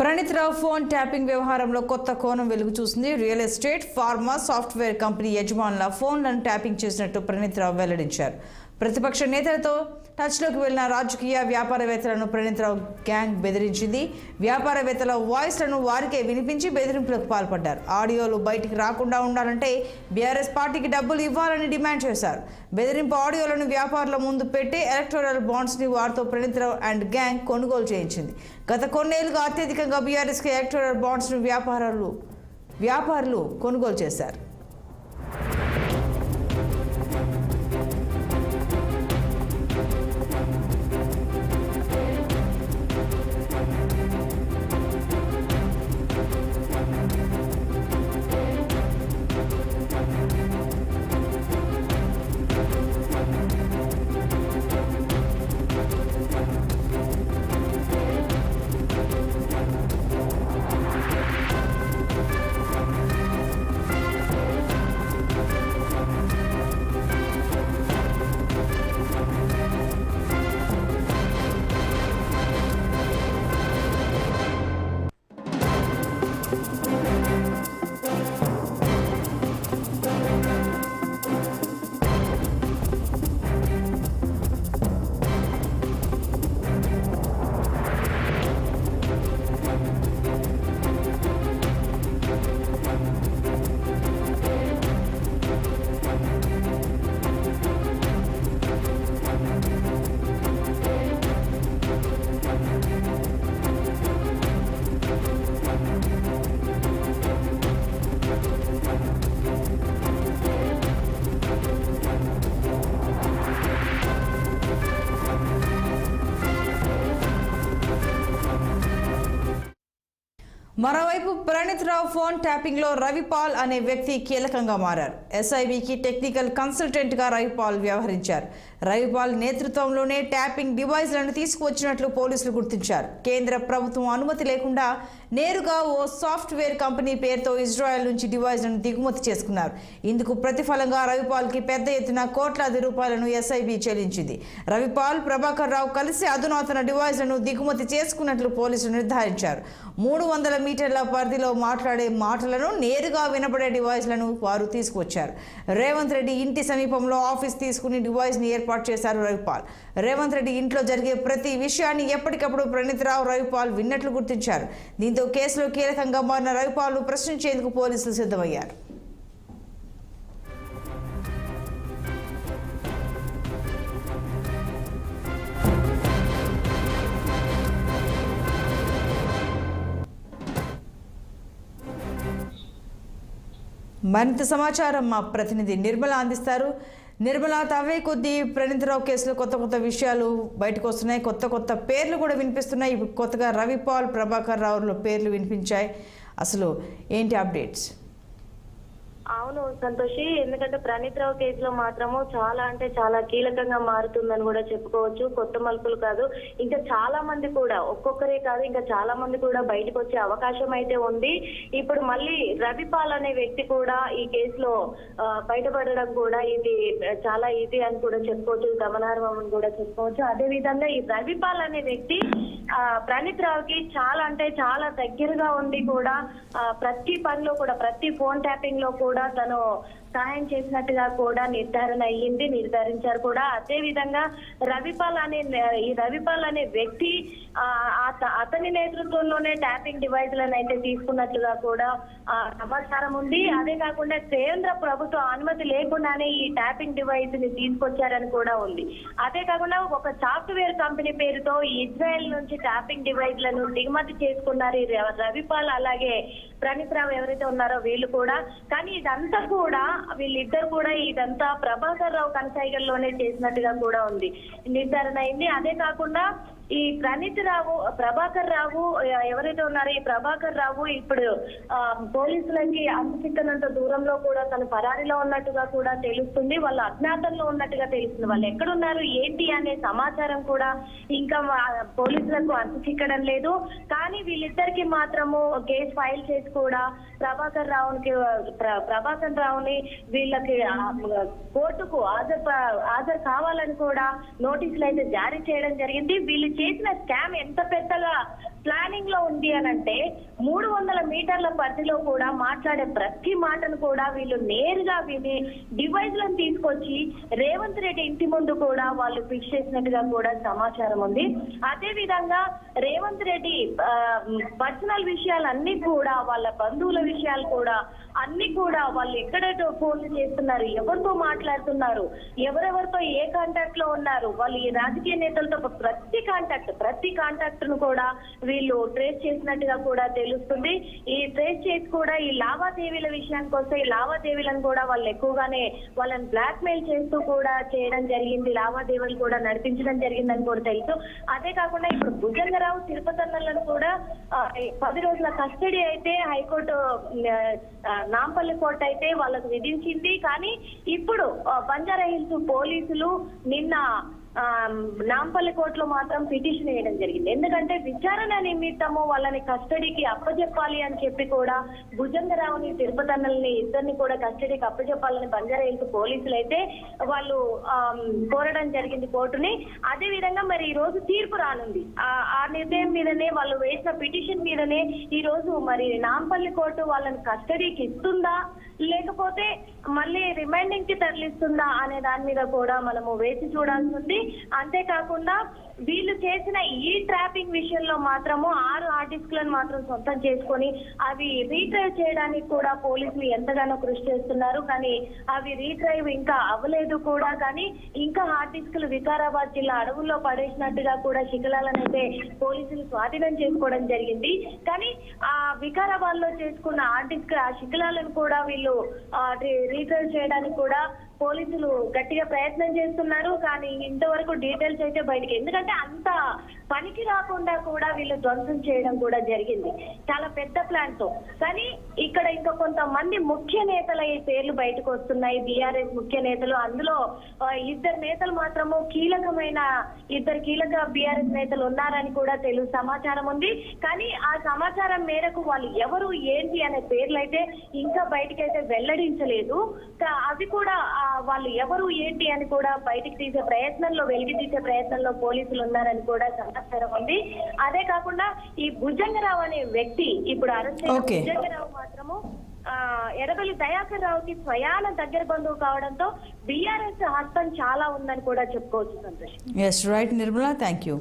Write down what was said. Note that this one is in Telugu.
ప్రణీత్ రావు ఫోన్ ట్యాపింగ్ వ్యవహారంలో కొత్త కోణం వెలుగు చూసింది. Real estate pharma software company యజమానుల ఫోన్లను ట్యాపింగ్ చేసినట్టు ప్రణీత్ రావు వెల్లడించారు. ప్రతిపక్ష నేతలతో టచ్లోకి వెళ్ళిన రాజకీయ వ్యాపారవేత్తలను ప్రణీతరావు గ్యాంగ్ బెదిరించింది. వ్యాపారవేత్తల వాయిస్లను వారికే వినిపించి బెదిరింపులకు పాల్పడ్డారు. ఆడియోలు బయటికి రాకుండా ఉండాలంటే బీఆర్ఎస్ పార్టీకి డబ్బులు ఇవ్వాలని డిమాండ్ చేశారు. బెదిరింపు ఆడియోలను వ్యాపారుల ముందు పెట్టి ఎలక్టోరల్ బాండ్స్ని వారితో ప్రణీతరావు అండ్ గ్యాంగ్ కొనుగోలు చేయించింది. గత కొన్నేళ్ళుగా అత్యధికంగా బీఆర్ఎస్కి ఎలక్టోరల్ బాండ్స్ను వ్యాపారులు వ్యాపారులు కొనుగోలు చేశారు. మరోవైపు ప్రణీత్ రావు ఫోన్ ట్యాపింగ్లో రవిపాల్ అనే వ్యక్తి కీలకంగా మారారు. ఎస్ఐబికి టెక్నికల్ కన్సల్టెంట్గా రవిపాల్ వ్యవహరించారు. రవిపాల్ నేతృత్వంలోనే ట్యాపింగ్ డివైస్లను తీసుకువచ్చినట్లు పోలీసులు గుర్తించారు. కేంద్ర ప్రభుత్వం అనుమతి లేకుండా నేరుగా ఓ సాఫ్ట్వేర్ కంపెనీ పేరుతో ఇజ్రాయెల్ నుంచి డివైస్లను దిగుమతి చేసుకున్నారు. ఇందుకు ప్రతిఫలంగా రవిపాల్కి పెద్ద ఎత్తున కోట్లాది రూపాయలను ఎస్ఐబి చెల్లించింది. రవిపాల్ ప్రభాకర్ రావు కలిసి అధునాతన డివైస్లను దిగుమతి చేసుకున్నట్లు పోలీసులు నిర్ధారించారు. మూడు వందల మీటర్ల పరిధిలో మాట్లాడే మాటలను నేరుగా వినబడే డివైస్లను వారు తీసుకువచ్చారు. రేవంత్ రెడ్డి ఇంటి సమీపంలో ఆఫీస్ తీసుకుని డివైస్ని ఏర్పాటు చేశారు రవిపాల్. రేవంత్ రెడ్డి ఇంట్లో జరిగే ప్రతి విషయాన్ని ఎప్పటికప్పుడు ప్రణీత్రావు రవిపాల్ విన్నట్లు గుర్తించారు. దీంతో కేసులో కీలకంగా మారిన రవిపాల్ను ప్రశ్నించేందుకు పోలీసులు సిద్ధమయ్యారు. మరింత సమాచారం మా ప్రతినిధి నిర్మల అందిస్తారు. నిర్మల తవ్వే కొద్దీ ప్రణీతరావు కేసులో కొత్త కొత్త విషయాలు బయటకు వస్తున్నాయి కొత్త కొత్త పేర్లు కూడా వినిపిస్తున్నాయి. ఇప్పుడు కొత్తగా రవిపాల్ ప్రభాకర్ రావుల పేర్లు వినిపించాయి. అసలు ఏంటి అప్డేట్స్? అవును సంతోషి. ఎందుకంటే ప్రణీత్ రావు కేసులో మాత్రము చాలా అంటే చాలా కీలకంగా మారుతుందని కూడా చెప్పుకోవచ్చు. కొత్త మలుపులు కాదు. ఇంకా చాలా మంది కూడా ఒక్కొక్కరే కాదు ఇంకా చాలా మంది కూడా బయటకు వచ్చే అవకాశం అయితే ఉంది. ఇప్పుడు మళ్ళీ రవిపాల్ అనే వ్యక్తి కూడా ఈ కేసులో బయటపడడం కూడా ఇది చాలా ఈజీ అని కూడా చెప్పుకోవచ్చు. గమనార్హం అని కూడా చెప్పుకోవచ్చు. అదే విధంగా ఈ రవిపాల్ అనే వ్యక్తి ప్రణీత్ రావుకి చాలా అంటే చాలా దగ్గరగా ఉండి కూడా ఆ, ప్రతి పనిలో కూడా ప్రతి ఫోన్ ట్యాపింగ్లో కూడా తను సాయం చేసినట్టుగా కూడా నిర్ధారణ అయ్యింది నిర్ధారించారు కూడా. అదే విధంగా రవిపాల్ అనే ఈ రవిపాల్ అనే వ్యక్తి అత- అతని నేతృత్వంలోనే ట్యాపింగ్ డివైజ్లను అయితే తీసుకున్నట్లుగా కూడా సమాచారం ఉంది. అదే కాకుండా కేంద్ర ప్రభుత్వ అనుమతి లేకుండానే ఈ ట్యాపింగ్ డివైస్ని తీసుకొచ్చారని కూడా ఉంది. అదే కాకుండా ఒక సాఫ్ట్వేర్ కంపెనీ పేరుతో ఇజ్రాయెల్ నుంచి ట్యాపింగ్ డివైస్లను దిగుమతి చేసుకున్నారు రవిపాల్. అలాగే ప్రణీత్ రావు ఎవరైతే ఉన్నారో వీళ్ళు కూడా. కానీ ఇదంతా కూడా వీళ్ళిద్దరు కూడా ఇదంతా ప్రభాకర్ రావు కనసాయిగల్లోనే చేసినట్టుగా కూడా ఉంది. నిర్ధారణ అయింది. అదే కాకుండా ఈ ప్రణీత్ రావు ప్రభాకర్ రావు ఎవరైతే ఉన్నారో ఈ ప్రభాకర్ రావు ఇప్పుడు పోలీసులకి అంతుచిక్కనంత దూరంలో కూడా తను పరారీలో ఉన్నట్టుగా కూడా తెలుస్తుంది. వాళ్ళ అజ్ఞాతంలో ఉన్నట్టుగా తెలుస్తుంది. వాళ్ళు ఎక్కడున్నారు? ఏంటి అనే సమాచారం కూడా ఇంకా పోలీసులకు అంతచిక్కడం లేదు. కానీ వీళ్ళిద్దరికి మాత్రము కేసు ఫైల్ చేసి కూడా ప్రభాకర్ రావునికి ప్రభాకర్ రావుని వీళ్ళకి కోర్టుకు హాజరు హాజరు కావాలని కూడా నోటీసులు అయితే జారీ చేయడం జరిగింది. వీళ్ళు చేసిన స్కామ్ ఎంత పెద్దగా ప్లానింగ్లో ఉంది అని అంటే మూడు వందల మీటర్ల పరిధిలో కూడా మాట్లాడే ప్రతి మాటను కూడా వీళ్ళు నేరుగా విని డివైస్లను తీసుకొచ్చి రేవంత్ రెడ్డి ఇంటి ముందు కూడా వాళ్ళు ఫిక్స్ చేసినట్టుగా కూడా సమాచారం ఉంది. అదే విధంగా రేవంత్ రెడ్డి పర్సనల్ విషయాలన్నీ కూడా వాళ్ళ బంధువుల విషయాలు కూడా అన్ని కూడా వాళ్ళు ఎక్కడైతే ఫోన్లు చేస్తున్నారు ఎవరితో మాట్లాడుతున్నారు ఎవరెవరితో ఏ కాంటాక్ట్లో ఉన్నారు వాళ్ళు ఈ రాజకీయ నేతలతో ప్రతి కాంటాక్ట్ ప్రతి కాంటాక్ట్ను కూడా వీళ్ళు ట్రేస్ చేసినట్టుగా కూడా తెలుస్తుంది. ఈ ట్రేస్ చేసి కూడా ఈ లావాదేవీల విషయానికి వస్తే ఈ లావాదేవీలను కూడా వాళ్ళు ఎక్కువగానే వాళ్ళని బ్లాక్ మెయిల్ చేస్తూ కూడా చేయడం జరిగింది. లావాదేవీలు కూడా నడిపించడం జరిగిందని కూడా తెలుసు. అదే కాకుండా ఇప్పుడు భుజంగరావు తిరుపతన్నలను కూడా పది రోజుల కస్టడీ అయితే హైకోర్టు నాంపల్లి కోర్టు అయితే వాళ్ళకు విధించింది. కానీ ఇప్పుడు బంజారా హిల్స్ పోలీసులు నిన్న నాంపల్లి కోర్టులో మాత్రం పిటిషన్ వేయడం జరిగింది. ఎందుకంటే విచారణ నిమిత్తము వాళ్ళని కస్టడీకి అప్పచెప్పాలి అని చెప్పి కూడా భుజంగరావుని తిరుపతన్నల్ని ఇద్దరిని కూడా కస్టడీకి అప్పచెప్పాలని బంజారా పోలీసులు అయితే వాళ్ళు కోరడం జరిగింది కోర్టుని. అదే విధంగా మరి ఈ రోజు తీర్పు రానుంది. ఆ ఆ నిర్ణయం మీదనే వాళ్ళు వేసిన పిటిషన్ మీదనే ఈ రోజు మరి నాంపల్లి కోర్టు వాళ్ళని కస్టడీకి ఇస్తుందా? లేకపోతే మళ్ళీ రిమైండింగ్కి తరలిస్తుందా అనే దాని మీద కూడా మనము వేచి చూడాల్సి ఉంది. అంతేకాకుండా వీళ్ళు చేసిన ఈ ట్రాపింగ్ విషయంలో మాత్రము ఆరు ఆర్టిస్టులను మాత్రం సొంతం చేసుకొని అవి రీట్రైవ్ చేయడానికి కూడా పోలీసులు ఎంతగానో కృషి చేస్తున్నారు. కానీ అవి రీట్రైవ్ ఇంకా అవ్వలేదు కూడా. కానీ ఇంకా ఆర్టిస్టులు వికారాబాద్ జిల్లా అడవుల్లో పడేసినట్టుగా కూడా శిఖలాలను అయితే పోలీసులు స్వాధీనం చేసుకోవడం జరిగింది. కానీ ఆ వికారాబాద్లో చేసుకున్న ఆర్టిస్ట్ ఆ శిఖలాలను కూడా వీళ్ళు రీట్రైవ్ చేయడానికి కూడా పోలీసులు గట్టిగా ప్రయత్నం చేస్తున్నారు కానీ ఇంతవరకు డీటెయిల్స్ అయితే బయటికి ఎందుకంటే అంత పనికి రాకుండా కూడా వీళ్ళు ధ్వంసం చేయడం కూడా జరిగింది. చాలా పెద్ద ప్లాన్తో. కానీ ఇక్కడ ఇంకా కొంతమంది ముఖ్య నేతల ఈ పేర్లు బయటకు వస్తున్నాయి. బీఆర్ఎస్ ముఖ్య నేతలు. అందులో ఇద్దరు నేతలు మాత్రము కీలకమైన ఇద్దరు కీలక బీఆర్ఎస్ నేతలు ఉన్నారని కూడా తెలుగు సమాచారం ఉంది. కానీ ఆ సమాచారం మేరకు వాళ్ళు ఎవరు ఏంటి అనే పేర్లు అయితే ఇంకా బయటకైతే వెల్లడించలేదు. కా- అవి కూడా వాళ్ళు ఎవరు ఏంటి అని కూడా బయటకు తీసే ప్రయత్నంలో వెలికి తీసే ప్రయత్నంలో పోలీసులు ఉన్నారని కూడా సమాచారం ఉంది. అదే కాకుండా ఈ భుజంగరావు అనే వ్యక్తి ఇప్పుడు అరెస్ట్ అయిన. భుజంగరావు మాత్రము ఆ, ఎర్రబెల్లి దయాకర్ రావుకి స్వయాన దగ్గర బంధువు కావడంతో బీఆర్ఎస్ హస్తం చాలా ఉందని కూడా చెప్పుకోవచ్చు Santosh. Yes right Nirmala thank you